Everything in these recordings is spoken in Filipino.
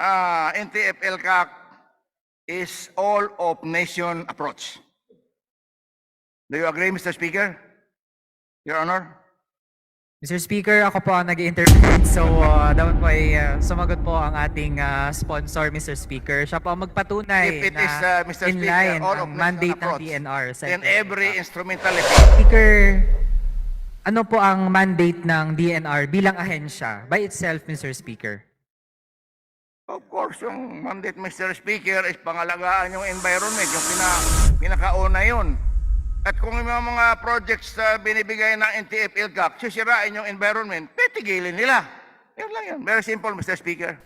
uh, NTF-LCAC is all of nation approach. Do you agree, Mr. Speaker? Your Honor? Mr. Speaker, ako po ang nag intervene So, uh, dapat po ay uh, sumagot po ang ating uh, sponsor, Mr. Speaker. Siya po ang magpatunay If it na is, uh, Mr. in Speaker, line all of ang nation mandate ng approach, DNR. Sa NTF. every instrumentality Speaker, ano po ang mandate ng DNR bilang ahensya by itself, Mr. Speaker? Of course, yung mandate, Mr. Speaker, is pangalagaan yung environment, yung pina, pinakauna yun. At kung yung mga, mga projects na binibigay ng NTF LCAP, sisirain yung environment, titigilin nila. Yun lang yun. Very simple, Mr. Speaker.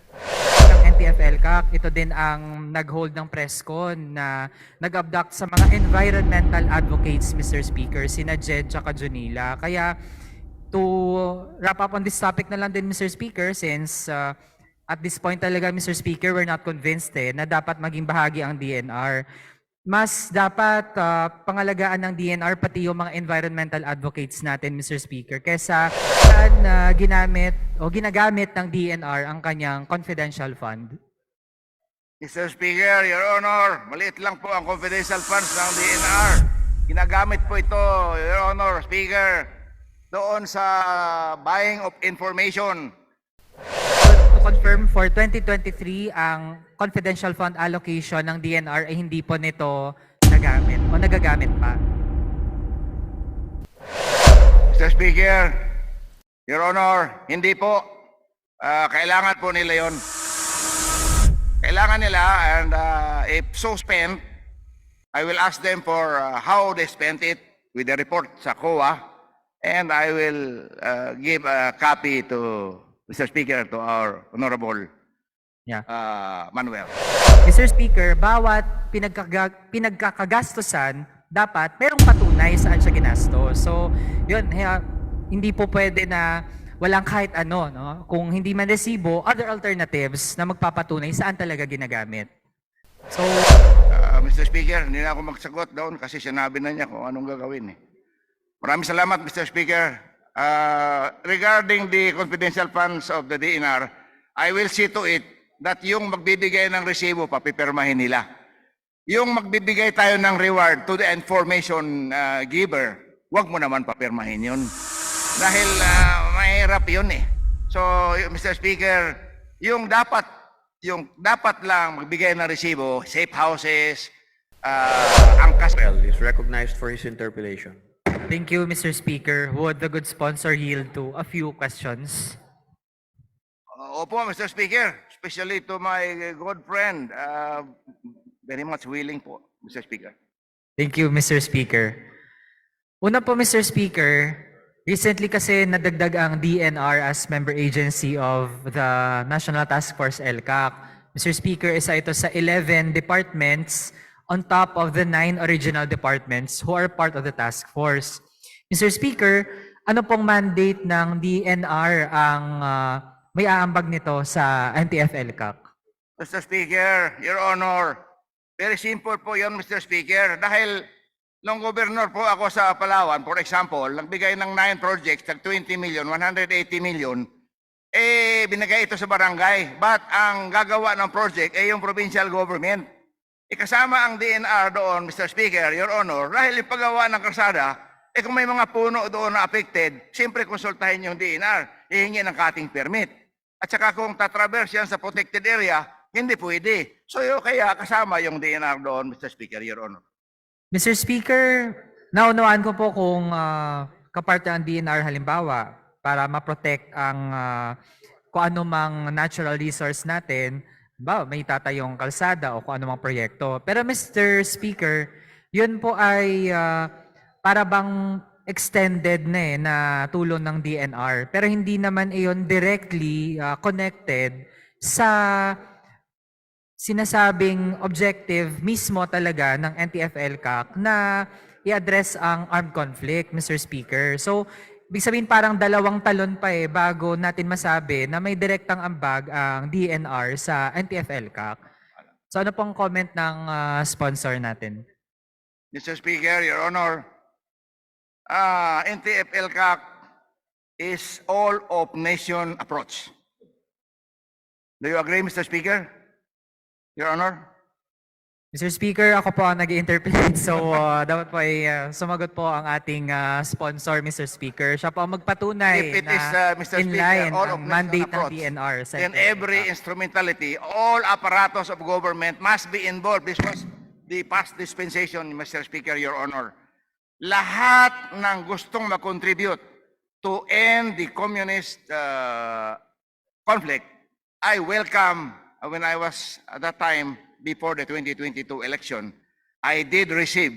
ng NTF-LCAC, ito din ang nag-hold ng press con na nag-abduct sa mga environmental advocates, Mr. Speaker, sina Jed at Junila. Kaya to wrap up on this topic na lang din, Mr. Speaker, since uh, at this point talaga, Mr. Speaker, we're not convinced eh, na dapat maging bahagi ang DNR. Mas dapat uh, pangalagaan ng DNR pati yung mga environmental advocates natin, Mr. Speaker, kesa saan uh, ginamit o ginagamit ng DNR ang kanyang confidential fund. Mr. Speaker, Your Honor, maliit lang po ang confidential funds ng DNR. Ginagamit po ito, Your Honor, Speaker, doon sa buying of information. Confirm, for 2023, ang confidential fund allocation ng DNR ay hindi po nito nagamit o nagagamit pa. Mr. Speaker, Your Honor, hindi po. Ah, kailangan po nila yon. Kailangan nila and ah, if so spent, I will ask them for ah, how they spent it with the report sa COA and I will ah, give a copy to Mr. Speaker to our Honorable Yeah. ah, Manuel. Mr. Speaker, bawat pinagkakagastusan, dapat merong patunay saan siya ginastos. So, yun, kaya hindi po pwede na walang kahit ano, no? Kung hindi man resibo, other alternatives na magpapatunay saan talaga ginagamit. So, Ah, Mr. Speaker, hindi na ako magsagot doon kasi sinabi na niya kung anong gagawin eh. Maraming salamat, Mr. Speaker. Ah, regarding the confidential funds of the DNR, I will see to it that yung magbibigay ng resibo, papipirmahin nila. Yung magbibigay tayo ng reward to the information ah, giver, wag mo naman papirmahin yun. Dahil ah, mahirap yun eh. So, Mr. Speaker, yung dapat yung dapat lang magbigay ng resibo, safe houses, ah, angkas. Well is recognized for his interpellation. Thank you, Mr. Speaker. Would the good sponsor yield to a few questions? Uh, opo, Mr. Speaker, especially to my good friend, uh, very much willing po, Mr. Speaker. Thank you, Mr. Speaker. Una po, Mr. Speaker, recently kasi nadagdag ang DNR as member agency of the National Task Force LCAC. Mr. Speaker, isa ito sa 11 departments on top of the 9 original departments who are part of the task force. Mr. Speaker, ano pong mandate ng DNR ang ah, may aambag nito sa NTF-LCAC? Mr. Speaker, Your Honor, very simple po yun, Mr. Speaker, dahil nung gobernur po ako sa Palawan, for example, nagbigay ng 9 projects, tag 20 million, 180 million, eh, binigay ito sa barangay. But ang gagawa ng project ay yung provincial government. Ikasama ang DNR doon, Mr. Speaker, Your Honor, dahil yung paggawa ng kalsada, eh kung may mga puno doon na affected, siyempre konsultahin yung DNR, hihingi ng cutting permit. At saka kung tatraverse yan sa protected area, hindi pwede. So yun, kaya kasama yung DNR doon, Mr. Speaker, Your Honor. Mr. Speaker, naunawaan ko po kung uh, kaparte ang DNR halimbawa para ma-protect ang ah, kung ano natural resource natin, ba may tatayong kalsada o kung ano mang proyekto. Pero Mr. Speaker, yun po ay ah, para bang extended na eh na tulong ng DNR. Pero hindi naman iyon directly ah, connected sa sinasabing objective mismo talaga ng NTF-LCAC na i-address ang armed conflict, Mr. Speaker. So, ibig sabihin parang dalawang talon pa eh bago natin masabi na may direktang ambag ang DNR sa NTF-LCAC. So, ano pong comment ng ah, sponsor natin? Mr. Speaker, Your Honor, uh, NTF-LCAC is all of nation approach. Do you agree, Mr. Speaker? Your Honor? Mr. Speaker, ako po ang nag interpret so uh, dapat po ay uh, sumagot po ang ating uh, sponsor, Mr. Speaker. Siya po ang magpatunay If it na is, uh, Mr. in Speaker, line all ang of mandate ng approach, DNR. sa then every instrumentality, all apparatus of government must be involved. This was the past dispensation, Mr. Speaker, Your Honor. Lahat ng gustong makontribute to end the communist uh, conflict, I welcome, uh, when I was at that time, before the 2022 election, I did receive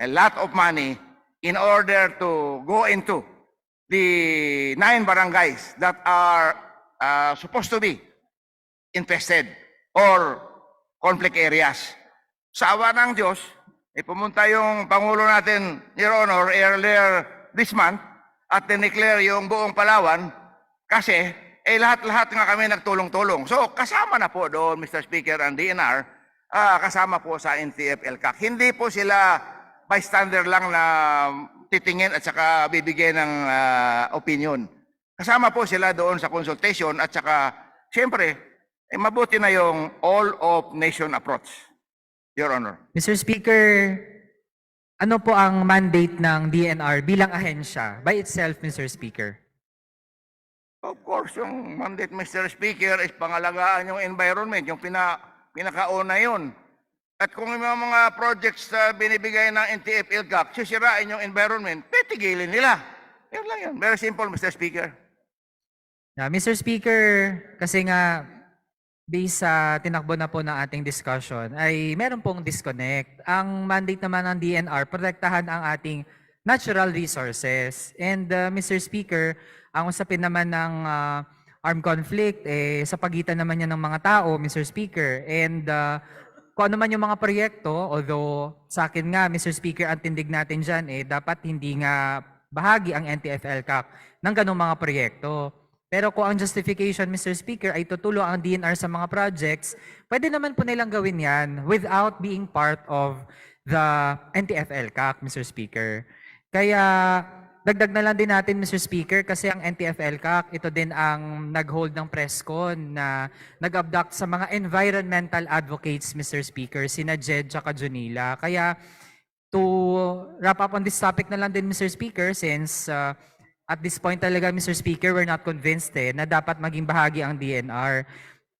a lot of money in order to go into the nine barangays that are uh, supposed to be infested or conflict areas. Sa awa ng Diyos, eh, pumunta yung Pangulo natin, Your Honor, earlier this month at dineclare yung buong Palawan kasi eh lahat-lahat nga kami nagtulong-tulong. So kasama na po doon, Mr. Speaker, ang DNR, ah, kasama po sa NTF LCAC. Hindi po sila bystander lang na titingin at saka bibigyan ng ah, opinion. Kasama po sila doon sa consultation at saka, siyempre, eh, mabuti na yung all of nation approach, Your Honor. Mr. Speaker, ano po ang mandate ng DNR bilang ahensya by itself, Mr. Speaker? Of course, yung mandate, Mr. Speaker, is pangalagaan yung environment, yung pina, pinakauna yun. At kung yung mga projects na binibigay ng NTF ILCAC, sisirain yung environment, petigilin nila. Yun lang yun. Very simple, Mr. Speaker. Yeah, Mr. Speaker, kasi nga based sa tinakbo na po ng ating discussion ay meron pong disconnect. Ang mandate naman ng DNR, protektahan ang ating natural resources. And uh, Mr. Speaker, ang usapin naman ng uh, armed conflict eh, sa pagitan naman yan ng mga tao, Mr. Speaker. And uh, kung ano man yung mga proyekto, although sa akin nga, Mr. Speaker, ang tindig natin dyan, eh, dapat hindi nga bahagi ang NTF-LCAC ng ganong mga proyekto. Pero kung ang justification, Mr. Speaker, ay tutulong ang DNR sa mga projects, pwede naman po nilang gawin yan without being part of the NTF-LCAC, Mr. Speaker. Kaya dagdag na lang din natin, Mr. Speaker, kasi ang NTF-LCAC, ito din ang nag-hold ng press con na nag-abduct sa mga environmental advocates, Mr. Speaker, sina Jed at Junila. Kaya to wrap up on this topic na lang din, Mr. Speaker, since uh, at this point talaga, Mr. Speaker, we're not convinced eh, na dapat maging bahagi ang DNR.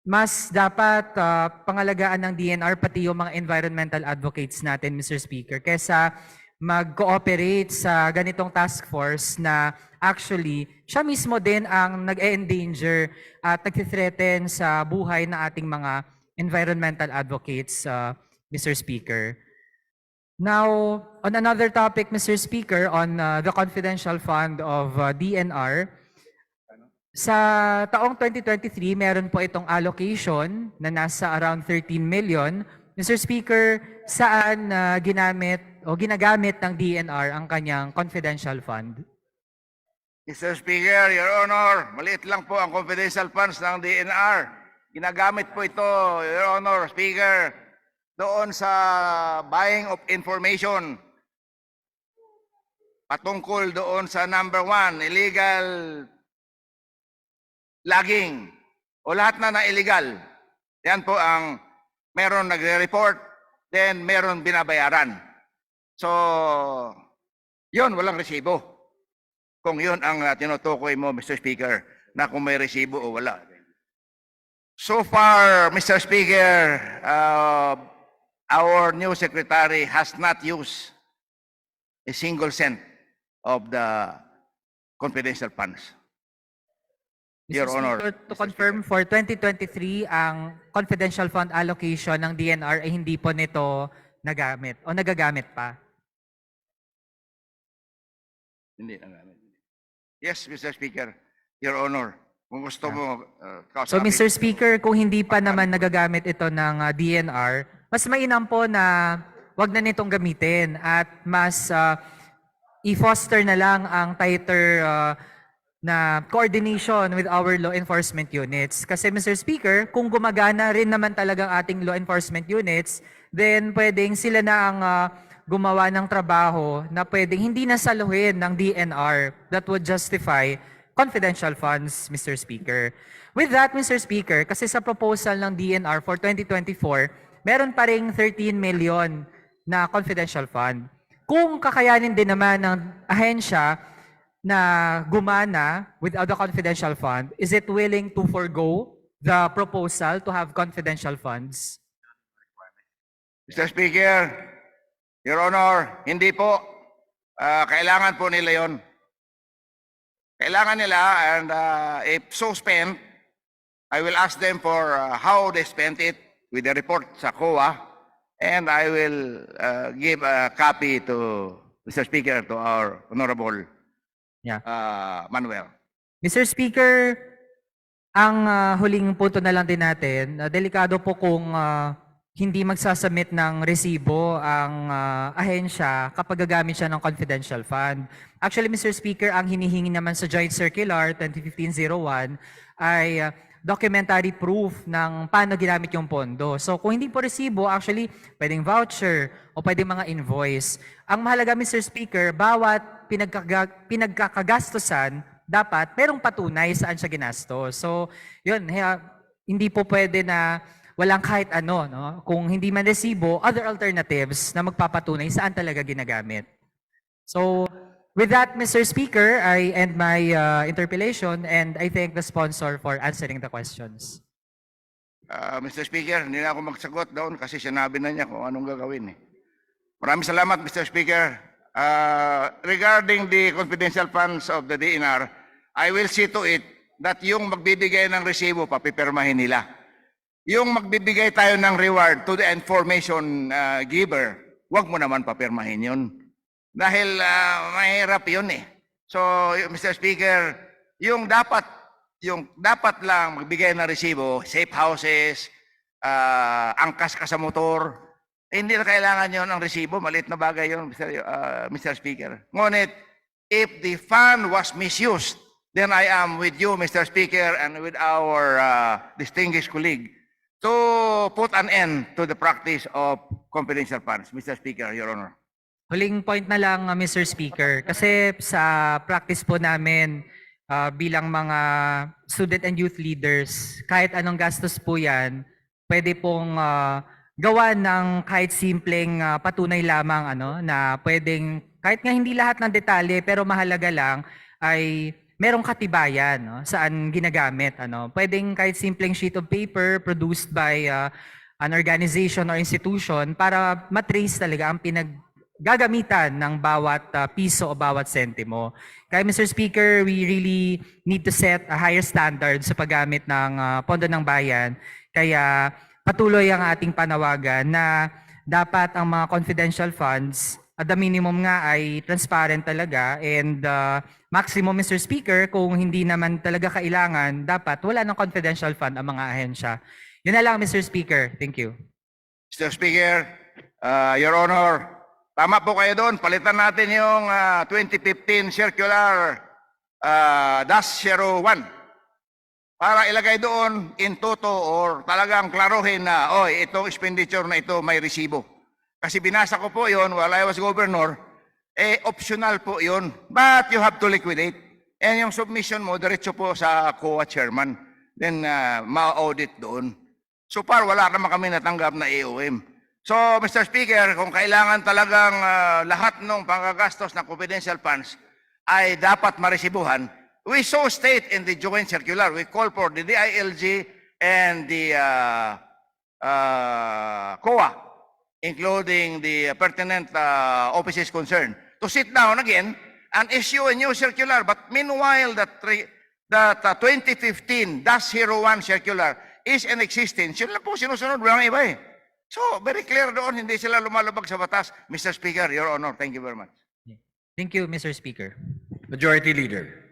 Mas dapat uh, pangalagaan ng DNR pati yung mga environmental advocates natin, Mr. Speaker, kesa mag-cooperate sa ganitong task force na actually siya mismo din ang nag-endanger at nag-threaten sa buhay na ating mga environmental advocates, uh, Mr. Speaker. Now, on another topic, Mr. Speaker, on uh, the confidential fund of uh, DNR, sa taong 2023, meron po itong allocation na nasa around 13 million. Mr. Speaker, saan uh, ginamit o ginagamit ng DNR ang kanyang confidential fund? Mr. Speaker, Your Honor, maliit lang po ang confidential funds ng DNR. Ginagamit po ito, Your Honor, Speaker, doon sa buying of information patungkol doon sa number one, illegal logging o lahat na na illegal. Yan po ang meron nagre-report, then meron binabayaran. So, yun, walang resibo kung yun ang uh, tinutukoy mo, Mr. Speaker, na kung may resibo o wala. So far, Mr. Speaker, uh, our new secretary has not used a single cent of the confidential funds. Mr. Your Honor. Speaker, to confirm for 2023, ang confidential fund allocation ng DNR ay hindi po nito nagamit o nagagamit pa. Hindi na namin. Yes, Mr. Speaker, Your Honor. Kung gusto mo, uh, So kausapin- Mr. Speaker, kung hindi pa naman nagagamit ito ng uh, DNR, mas mainam po na wag na nitong gamitin at mas uh, i-foster na lang ang tighter uh, na coordination with our law enforcement units. Kasi Mr. Speaker, kung gumagana rin naman talagang ating law enforcement units, then pwedeng sila na ang uh, gumawa ng trabaho na pwedeng hindi na saluhin ng DNR that would justify confidential funds, Mr. Speaker. With that, Mr. Speaker, kasi sa proposal ng DNR for 2024, meron pa ring 13 million na confidential fund. Kung kakayanin din naman ng ahensya na gumana without the confidential fund, is it willing to forego the proposal to have confidential funds? Mr. Speaker, Your Honor, hindi po. Ah, kailangan po nila yon. Kailangan nila and ah, if so spent, I will ask them for ah, how they spent it with the report sa COA and I will ah, give a copy to Mr. Speaker to our Honorable Yeah. ah, Manuel. Mr. Speaker, ang ah, huling punto na lang din natin, ah, delikado po kung ah, hindi magsasubmit ng resibo ang ah, ahensya kapag gagamit siya ng confidential fund. Actually, Mr. Speaker, ang hinihingi naman sa Joint Circular 2015-01 ay ah, documentary proof ng paano ginamit yung pondo. So kung hindi po resibo, actually, pwedeng voucher o pwedeng mga invoice. Ang mahalaga, Mr. Speaker, bawat pinagkaga, pinagkakagastosan, dapat merong patunay saan siya ginastos. So, yun, kaya hindi po pwede na walang kahit ano, no? Kung hindi man resibo, other alternatives na magpapatunay saan talaga ginagamit. So, with that, Mr. Speaker, I end my uh, interpellation and I thank the sponsor for answering the questions. Ah, Mr. Speaker, hindi na ako magsagot doon kasi sinabi na niya kung anong gagawin eh. Maraming salamat, Mr. Speaker. Ah, regarding the confidential funds of the DNR, I will see to it that yung magbibigay ng resibo, papipirmahin nila. Yung magbibigay tayo ng reward to the information ah, giver, wag mo naman papirmahin yun. Dahil ah, mahirap yun eh. So, Mr. Speaker, yung dapat yung dapat lang magbigay ng resibo, safe houses, ah, angkas ka sa motor, eh, hindi na kailangan yon ang resibo. Maliit na bagay yon, Mr. ah, Mr. Speaker. Ngunit, if the fund was misused, then I am with you, Mr. Speaker, and with our ah, distinguished colleague to put an end to the practice of confidential funds. Mr. Speaker, Your Honor. Huling point na lang, uh, Mr. Speaker, kasi sa practice po namin uh, bilang mga student and youth leaders, kahit anong gastos po yan, pwede pong uh, gawa ng kahit simpleng uh, patunay lamang ano, na pwedeng, kahit nga hindi lahat ng detalye, pero mahalaga lang, ay merong katibayan no, saan ginagamit. Ano. Pwedeng kahit simpleng sheet of paper produced by uh, an organization or institution para matrace talaga ang pinag gagamitan ng bawat uh, piso o bawat sentimo. Kaya Mr. Speaker, we really need to set a higher standard sa paggamit ng uh, pondo ng bayan. Kaya patuloy ang ating panawagan na dapat ang mga confidential funds at the minimum nga ay transparent talaga and uh, maximum Mr. Speaker kung hindi naman talaga kailangan dapat wala ng confidential fund ang mga ahensya. Yun na lang Mr. Speaker. Thank you. Mr. Speaker, uh, Your Honor, tama po kayo doon. Palitan natin yung uh, 2015 Circular uh, Dash 01 para ilagay doon in toto or talagang klarohin na, oy, itong expenditure na ito may resibo. Kasi binasa ko po yon while I was governor, eh, optional po yon But you have to liquidate. And yung submission mo, diretso po sa COA chairman. Then, uh, ma-audit doon. So far, wala naman kami natanggap na AOM. So, Mr. Speaker, kung kailangan talagang ah, lahat ng panggagastos ng confidential funds ay dapat maresibuhan, we so state in the joint circular, we call for the DILG and the uh, uh, COA, including the pertinent uh, offices concerned, to sit down again and issue a new circular. But meanwhile, that, re- that uh, 2015 01 circular is in existence. Yun lang po sinusunod, walang iba eh. So, very clear doon, hindi sila lumalabag sa batas. Mr. Speaker, Your Honor, thank you very much. Thank you, Mr. Speaker. Majority Leader.